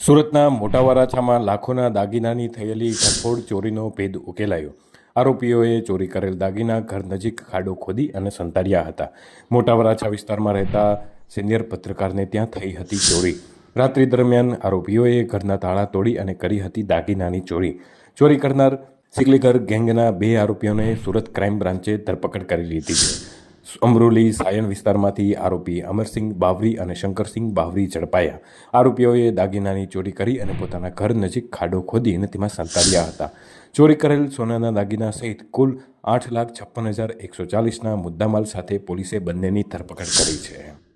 સુરતના મોટા વરાછામાં લાખોના દાગીનાની થયેલી ઘરફોડ ચોરીનો ભેદ ઉકેલાયો. આરોપીઓએ ચોરી કરેલ દાગીના ઘર નજીક ખાડો ખોદી અને સંતાડ્યા હતા. મોટા વરાછા વિસ્તારમાં રહેતા સિનિયર પત્રકારને ત્યાં થઈ હતી ચોરી. રાત્રિ દરમિયાન આરોપીઓએ ઘરના તાળા તોડી અને કરી હતી દાગીનાની ચોરી. ચોરી કરનાર સિકલીગર ગેંગના બે આરોપીઓને સુરત ક્રાઇમ બ્રાન્ચે ધરપકડ કરી લીધી છે અમરોલી સાયણ વિસ્તારમાંથી આરોપી અમરસિંહ બાવરી અને શંકરસિંહ બાવરી ઝડપાયા. આરોપીઓએ દાગીનાની ચોરી કરી અને પોતાના ઘર નજીક ખાડો ખોદી અને તેમાં સંતાડ્યા હતા. ચોરી કરેલ સોનાના દાગીના સહિત કુલ આઠ લાખ છપ્પન હજાર એકસો ચાલીસના મુદ્દામાલ સાથે પોલીસે બંનેની ધરપકડ કરી છે.